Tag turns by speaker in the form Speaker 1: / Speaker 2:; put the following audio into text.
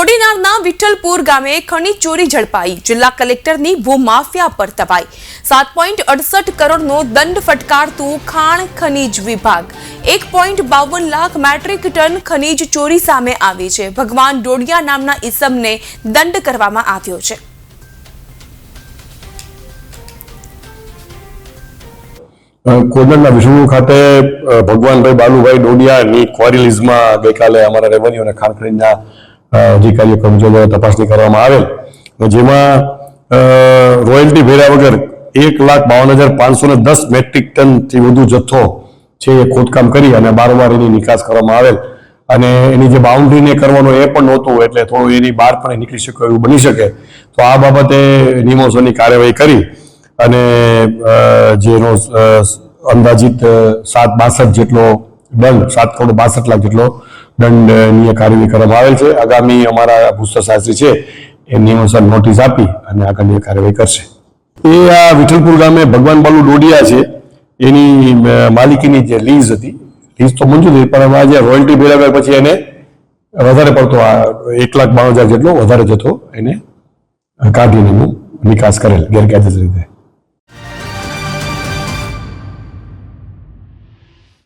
Speaker 1: કોડીનારના વિઠ્ઠલપુર ગામે ખનીજ ચોરી ઝડપાઈ. જિલ્લા કલેક્ટરની ભૂમાફિયા પર તપાઈ સાત પોઈન્ટ અડસઠ કરોડનો દંડ ફટકારતું ખાણ ખનીજ વિભાગ. એક પોઈન્ટ બાવન લાખ મેટ્રિક ટન ખનીજ ચોરી સામે આવી છે. ભગવાન ડોડિયા નામના ઇસમને દંડ કરવામાં આવ્યો છે.
Speaker 2: કોદરના વિષ્ણુ ખાતે ભગવાનભાઈ બાલુભાઈ ડોડિયાની ક્વારી લીઝમાં ગઈકાલે અમારા રેવન્યુ અને ખાણ ખનીજના અધિકારીઓ દ્વારા તપાસણી કરવામાં આવેલ. જેમાં રોયલ્ટી ભેર્યા વગર એક લાખ બાવન હજાર પાંચસો ને દસ મેટ્રિક ટનથી વધુ જથ્થો છે એ ખોદકામ કરી અને બારોબાર એની નિકાસ કરવામાં આવેલ. અને એની જે બાઉન્ડ્રીને કરવાનો એ પણ નહોતું, એટલે થોડું એની બહાર પણ નીકળી શકે એવું બની શકે. તો આ બાબતે નિયમોસરની કાર્યવાહી કરી અને જેનો અંદાજિત સાત બાસઠ જેટલો દંડ, સાત કરોડ બાસઠ લાખ જેટલો દંડનીય કાર્યવાહી કરવામાં આવેલ છે. આગામી અમારા ભૂસ્તર શાસ્ત્રી છે, એ નિયમોસર નોટિસ આપી અને આગળની કાર્યવાહી કરશે. એ આ વિઠ્ઠલપુર ગામે ભગવાન બાલુ ડોડિયા છે, એની માલિકીની જે લીઝ હતી, લીઝ તો મંજૂર હતી, પણ આજે રોયલ્ટી ભેળવ્યા પછી એને વધારે પડતો આ એક લાખ બાવન હજાર જેટલો વધારે જથ્થો એને કાઢીને નિકાસ કરેલ ગેરકાયદેસર રીતે.